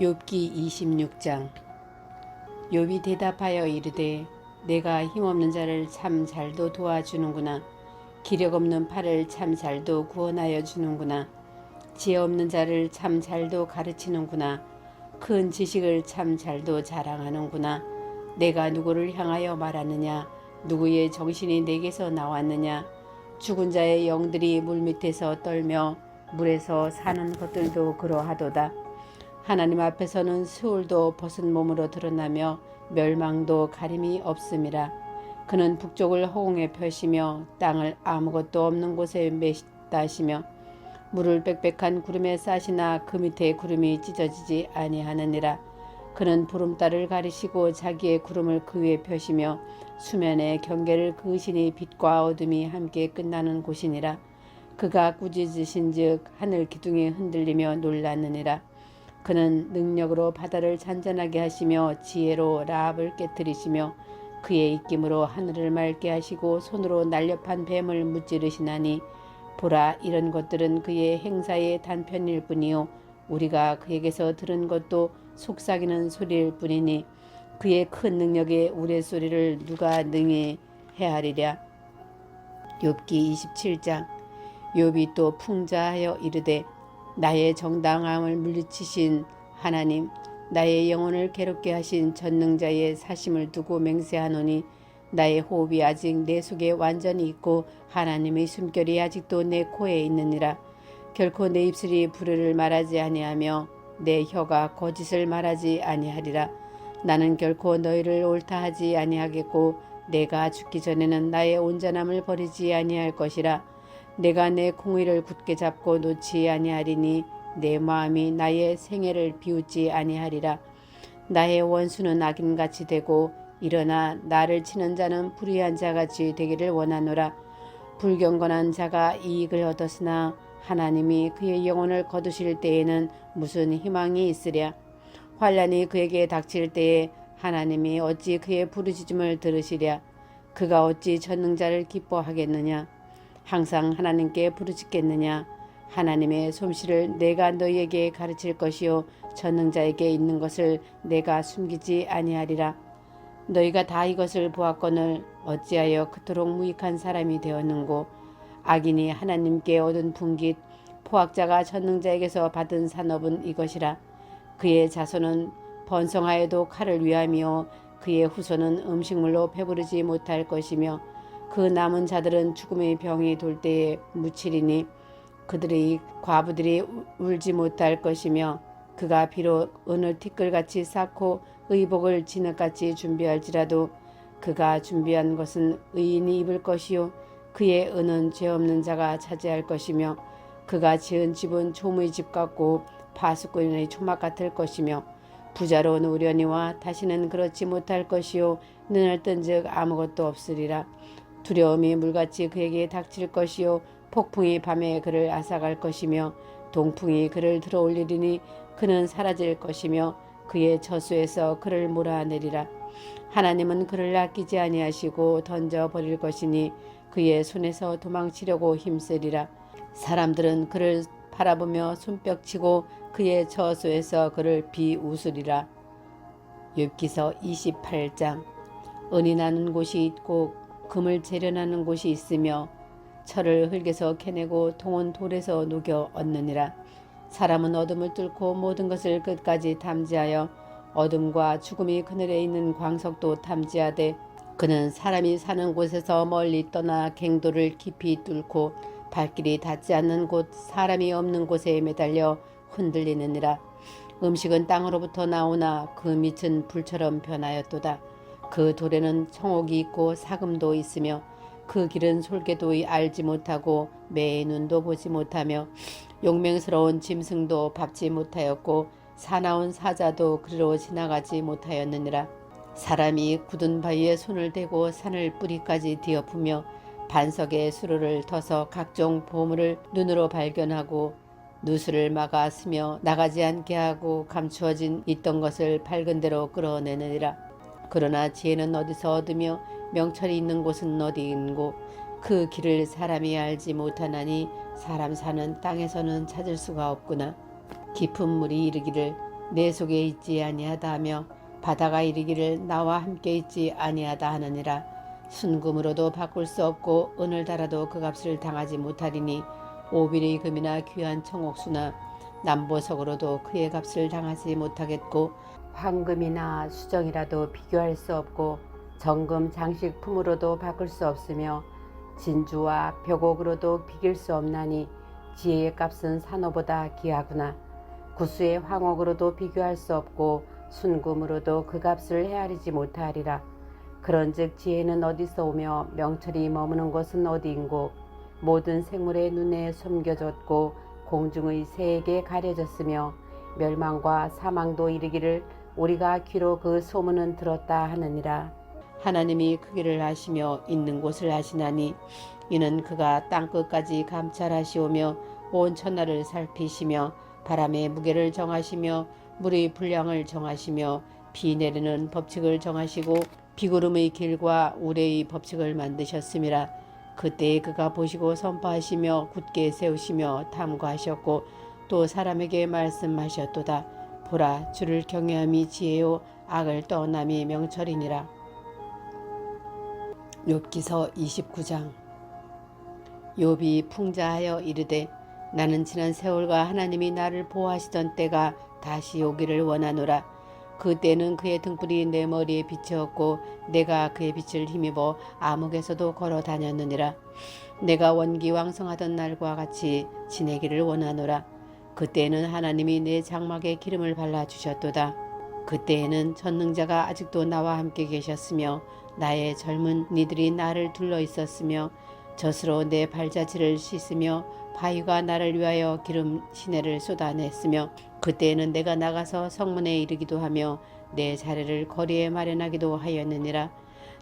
욥기 26장. 욥이 대답하여 이르되 내가 힘없는 자를 참 잘도 도와주는구나. 기력 없는 팔을 참 잘도 구원하여 주는구나. 지혜 없는 자를 참 잘도 가르치는구나. 큰 지식을 참 잘도 자랑하는구나. 내가 누구를 향하여 말하느냐? 누구의 정신이 내게서 나왔느냐? 죽은 자의 영들이 물밑에서 떨며 물에서 사는 것들도 그러하도다 하나님 앞에서는 수울도 벗은 몸으로 드러나며 멸망도 가림이 없음이라. 그는 북쪽을 허공에 펴시며 땅을 아무것도 없는 곳에 메다시며 물을 빽빽한 구름에 싸시나 그 밑에 구름이 찢어지지 아니하느니라. 그는 보름달을 가리시고 자기의 구름을 그 위에 펴시며 수면의 경계를 그으시니 빛과 어둠이 함께 끝나는 곳이니라. 그가 꾸짖으신즉 하늘 기둥이 흔들리며 놀랐느니라. 그는 능력으로 바다를 잔잔하게 하시며 지혜로 라합을 깨뜨리시며 그의 입김으로 하늘을 맑게 하시고 손으로 날렵한 뱀을 무찌르시나니 보라 이런 것들은 그의 행사의 단편일 뿐이요. 우리가 그에게서 들은 것도 속삭이는 소리일 뿐이니 그의 큰 능력의 우레소리를 누가 능히 헤아리랴? 욥기 27장. 욥이 또 풍자하여 이르되 나의 정당함을 물리치신 하나님 나의 영혼을 괴롭게 하신 전능자의 사심을 두고 맹세하노니 나의 호흡이 아직 내 속에 완전히 있고 하나님의 숨결이 아직도 내 코에 있느니라. 결코 내 입술이 불의를 말하지 아니하며 내 혀가 거짓을 말하지 아니하리라. 나는 결코 너희를 옳다 하지 아니하겠고 내가 죽기 전에는 나의 온전함을 버리지 아니할 것이라 내가 내 공의를 굳게 잡고 놓지 아니하리니 내 마음이 나의 생애를 비웃지 아니하리라. 나의 원수는 악인같이 되고 일어나 나를 치는 자는 불의한 자같이 되기를 원하노라. 불경건한 자가 이익을 얻었으나 하나님이 그의 영혼을 거두실 때에는 무슨 희망이 있으랴. 환란이 그에게 닥칠 때에 하나님이 어찌 그의 부르짖음을 들으시랴. 그가 어찌 전능자를 기뻐하겠느냐. 항상 하나님께 부르짖겠느냐? 하나님의 솜씨를 내가 너희에게 가르칠 것이요 전능자에게 있는 것을 내가 숨기지 아니하리라. 너희가 다 이것을 보았거늘 어찌하여 그토록 무익한 사람이 되었는고? 악인이 하나님께 얻은 분깃 포악자가 전능자에게서 받은 산업은 이것이라. 그의 자손은 번성하여도 칼을 위하며 그의 후손은 음식물로 배부르지 못할 것이며 그 남은 자들은 죽음의 병이 돌 때에 묻히리니 그들의 과부들이 울지 못할 것이며 그가 비록 은을 티끌같이 쌓고 의복을 진흙같이 준비할지라도 그가 준비한 것은 의인이 입을 것이요 그의 은은 죄 없는 자가 차지할 것이며 그가 지은 집은 조무의 집 같고 파수꾼의 초막 같을 것이며 부자로운 우려니와 다시는 그렇지 못할 것이요 눈을 뜬즉 아무것도 없으리라 두려움이 물같이 그에게 닥칠 것이요 폭풍이 밤에 그를 앗아갈 것이며 동풍이 그를 들어올리리니 그는 사라질 것이며 그의 저수에서 그를 몰아내리라. 하나님은 그를 아끼지 아니하시고 던져 버릴 것이니 그의 손에서 도망치려고 힘쓰리라. 사람들은 그를 바라보며 손뼉치고 그의 저수에서 그를 비웃으리라. 욥기서 28장. 은이 나는 곳이 있고 금을 재련하는 곳이 있으며 철을 흙에서 캐내고 동은 돌에서 녹여 얻느니라. 사람은 어둠을 뚫고 모든 것을 끝까지 탐지하여 어둠과 죽음이 그늘에 있는 광석도 탐지하되 그는 사람이 사는 곳에서 멀리 떠나 갱도를 깊이 뚫고 발길이 닿지 않는 곳 사람이 없는 곳에 매달려 흔들리느니라. 음식은 땅으로부터 나오나 그 밑은 불처럼 변하였도다. 그 돌에는 청옥이 있고 사금도 있으며 그 길은 솔개도 알지 못하고 매의 눈도 보지 못하며 용맹스러운 짐승도 밟지 못하였고 사나운 사자도 그리로 지나가지 못하였느니라. 사람이 굳은 바위에 손을 대고 산을 뿌리까지 뒤엎으며 반석에 수로를 터서 각종 보물을 눈으로 발견하고 누수를 막아 쓰며 나가지 않게 하고 감추어진 있던 것을 밝은 대로 끌어내느니라 그러나 지혜는 어디서 얻으며 명철이 있는 곳은 어디 있고 그 길을 사람이 알지 못하나니 사람 사는 땅에서는 찾을 수가 없구나. 깊은 물이 이르기를 내 속에 있지 아니하다 하며 바다가 이르기를 나와 함께 있지 아니하다 하느니라 순금으로도 바꿀 수 없고 은을 달아도 그 값을 당하지 못하리니 오빌의 금이나 귀한 청옥수나 남보석으로도 그의 값을 당하지 못하겠고 황금이나 수정이라도 비교할 수 없고 정금 장식품으로도 바꿀 수 없으며 진주와 벽옥으로도 비길 수 없나니 지혜의 값은 산호보다 귀하구나. 구수의 황옥으로도 비교할 수 없고 순금으로도 그 값을 헤아리지 못하리라. 그런즉 지혜는 어디서 오며 명철이 머무는 곳은 어디인고? 모든 생물의 눈에 숨겨졌고 공중의 새에게 가려졌으며 멸망과 사망도 이르기를 우리가 귀로 그 소문은 들었다 하느니라. 하나님이 크기를 하시며 있는 곳을 하시나니 이는 그가 땅 끝까지 감찰하시오며 온 천하를 살피시며 바람의 무게를 정하시며 물의 분량을 정하시며 비 내리는 법칙을 정하시고 비구름의 길과 우레의 법칙을 만드셨음이라. 그때에 그가 보시고 선포하시며 굳게 세우시며 탐구하셨고 또 사람에게 말씀하셨도다 보라 주를 경외함이 지혜요 악을 떠남이 명철이니라. 욥기서 29장. 욥이 풍자하여 이르되 나는 지난 세월과 하나님이 나를 보호하시던 때가 다시 오기를 원하노라. 그 때는 그의 등불이 내 머리에 비치었고 내가 그의 빛을 힘입어 암흑에서도 걸어 다녔느니라. 내가 원기 왕성하던 날과 같이 지내기를 원하노라 그때는 하나님이 내 장막에 기름을 발라 주셨도다. 그때에는 전능자가 아직도 나와 함께 계셨으며 나의 젊은 이들이 나를 둘러 있었으며 젖으로 내 발자취를 씻으며 바위가 나를 위하여 기름 시내를 쏟아냈으며 그때에는 내가 나가서 성문에 이르기도 하며 내 자리를 거리에 마련하기도 하였느니라.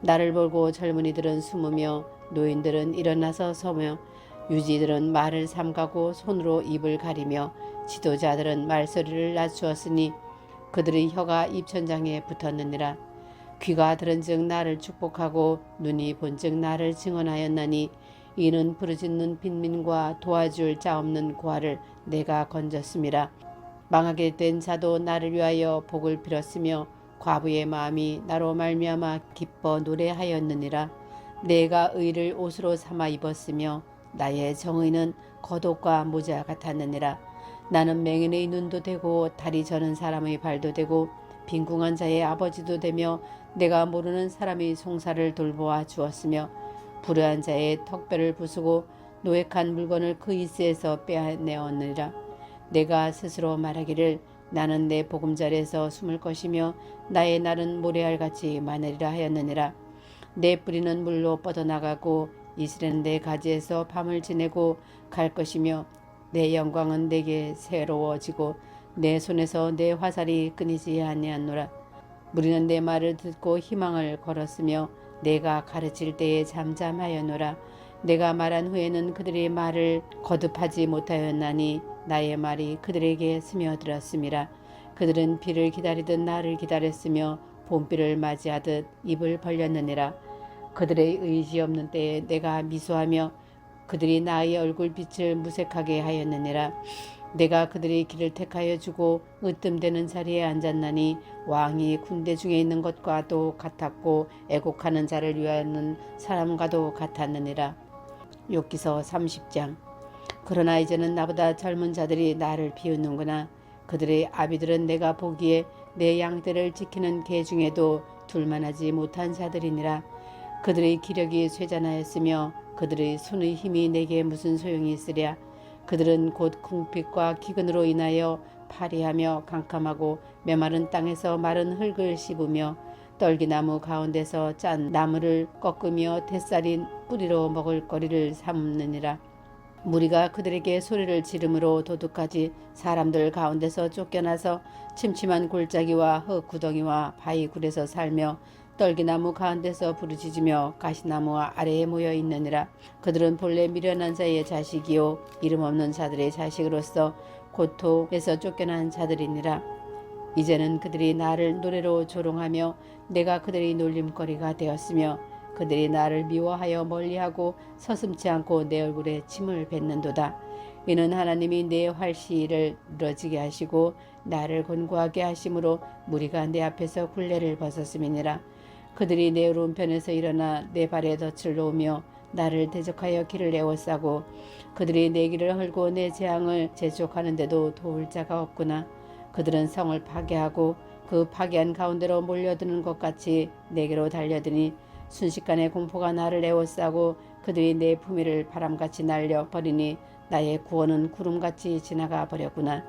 나를 보고 젊은이들은 숨으며 노인들은 일어나서 서며 유지들은 말을 삼가고 손으로 입을 가리며 지도자들은 말소리를 낮추었으니 그들의 혀가 입천장에 붙었느니라. 귀가 들은즉 나를 축복하고 눈이 본즉 나를 증언하였나니 이는 부르짖는 빈민과 도와줄 자 없는 고아를 내가 건졌음이라. 망하게 된 자도 나를 위하여 복을 빌었으며 과부의 마음이 나로 말미암아 기뻐 노래하였느니라. 내가 의를 옷으로 삼아 입었으며 나의 정의는 겉옷과 모자 같았느니라. 나는 맹인의 눈도 되고 다리 저는 사람의 발도 되고 빈궁한 자의 아버지도 되며 내가 모르는 사람의 송사를 돌보아 주었으며 불의한 자의 턱뼈를 부수고 노획한 물건을 그 이스에서 빼내었느니라. 내가 스스로 말하기를 나는 내 보금자리에서 숨을 것이며 나의 날은 모래알같이 많으리라 하였느니라. 내 뿌리는 물로 뻗어나가고 이스라엘 내 가지에서 밤을 지내고 갈 것이며 내 영광은 내게 새로워지고 내 손에서 내 화살이 끊이지 아니하노라. 무리는 내 말을 듣고 희망을 걸었으며 내가 가르칠 때에 잠잠하였노라. 내가 말한 후에는 그들의 말을 거듭하지 못하였나니 나의 말이 그들에게 스며들었음이라 그들은 비를 기다리듯 나를 기다렸으며 봄비를 맞이하듯 입을 벌렸느니라 그들의 의지 없는 때에 내가 미소하며 그들이 나의 얼굴빛을 무색하게 하였느니라. 내가 그들의 길을 택하여 주고 으뜸되는 자리에 앉았나니 왕이 군대 중에 있는 것과도 같았고 애곡하는 자를 위하는 사람과도 같았느니라. 욥기서 30장. 그러나 이제는 나보다 젊은 자들이 나를 비웃는구나. 그들의 아비들은 내가 보기에 내 양떼를 지키는 개 중에도 둘만하지 못한 자들이니라 그들의 기력이 쇠잔하였으며 그들의 손의 힘이 내게 무슨 소용이 있으랴 그들은 곧 궁핍과 기근으로 인하여 파리하며 캄캄하고 메마른 땅에서 마른 흙을 씹으며 떨기나무 가운데서 짠 나무를 꺾으며 뱃살이 뿌리로 먹을 거리를 삼느니라. 무리가 그들에게 소리를 지름으로 도둑하지 사람들 가운데서 쫓겨나서 침침한 골짜기와 흙 구덩이와 바위 굴에서 살며 떨기나무 가운데서 부르짖으며 가시나무와 아래에 모여 있느니라. 그들은 본래 미련한 자의 자식이요 이름 없는 자들의 자식으로서 고토에서 쫓겨난 자들이니라. 이제는 그들이 나를 노래로 조롱하며 내가 그들의 놀림거리가 되었으며 그들이 나를 미워하여 멀리하고 서슴지 않고 내 얼굴에 침을 뱉는도다. 이는 하나님이 내 활시를 늘어지게 하시고 나를 곤고하게 하심으로 무리가 내 앞에서 굴레를 벗었음이니라 그들이 내 오른편에서 일어나 내 발에 덫을 놓으며 나를 대적하여 길을 에워싸고 그들이 내 길을 헐고 내 재앙을 재촉하는데도 도울 자가 없구나 그들은 성을 파괴하고 그 파괴한 가운데로 몰려드는 것 같이 내게로 달려드니 순식간에 공포가 나를 에워싸고 그들이 내 품위를 바람같이 날려 버리니 나의 구원은 구름같이 지나가 버렸구나.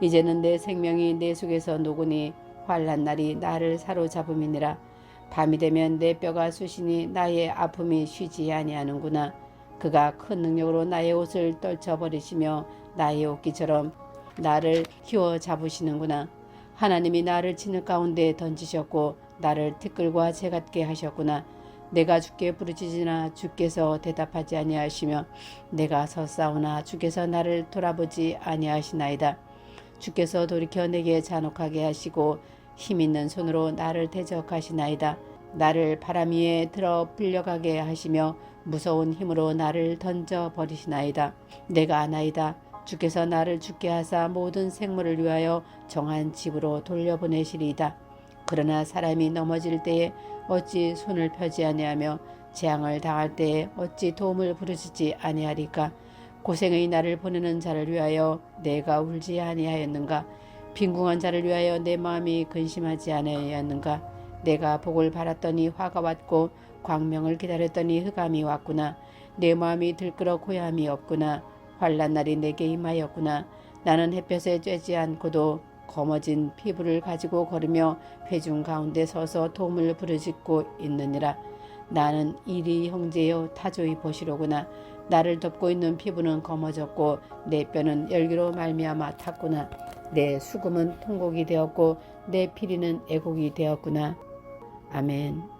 이제는 내 생명이 내 속에서 녹으니 환란 날이 나를 사로잡음이니라. 밤이 되면 내 뼈가 쑤시니 나의 아픔이 쉬지 아니하는구나. 그가 큰 능력으로 나의 옷을 떨쳐 버리시며 나의 옷기처럼 나를 휘어 잡으시는구나. 하나님이 나를 진흙 가운데 던지셨고 나를 티끌과 재 같게 하셨구나. 내가 주께 부르짖으나 주께서 대답하지 아니하시며 내가 서싸우나 주께서 나를 돌아보지 아니하시나이다. 주께서 돌이켜 내게 잔혹하게 하시고 힘 있는 손으로 나를 대적하시나이다. 나를 바람 위에 들어 불려가게 하시며 무서운 힘으로 나를 던져 버리시나이다. 내가 아나이다. 주께서 나를 죽게 하사 모든 생물을 위하여 정한 집으로 돌려보내시리이다. 그러나 사람이 넘어질 때에 어찌 손을 펴지 아니하며 재앙을 당할 때에 어찌 도움을 부르짖지 아니하리까 고생의 나를 보내는 자를 위하여 내가 울지 아니하였는가 빈궁한 자를 위하여 내 마음이 근심하지 아니하였는가 내가 복을 바랐더니 화가 왔고 광명을 기다렸더니 흑암이 왔구나 내 마음이 들끓어 고함이 없구나 환란 날이 내게 임하였구나 나는 햇볕에 쬐지 않고도 검어진 피부를 가지고 걸으며 회중 가운데 서서 도움을 부르짖고 있느니라. 나는 이리 형제여 타조히 보시로구나. 나를 덮고 있는 피부는 검어졌고 내 뼈는 열기로 말미암아 탔구나. 내 수금은 통곡이 되었고 내 피리는 애곡이 되었구나. 아멘.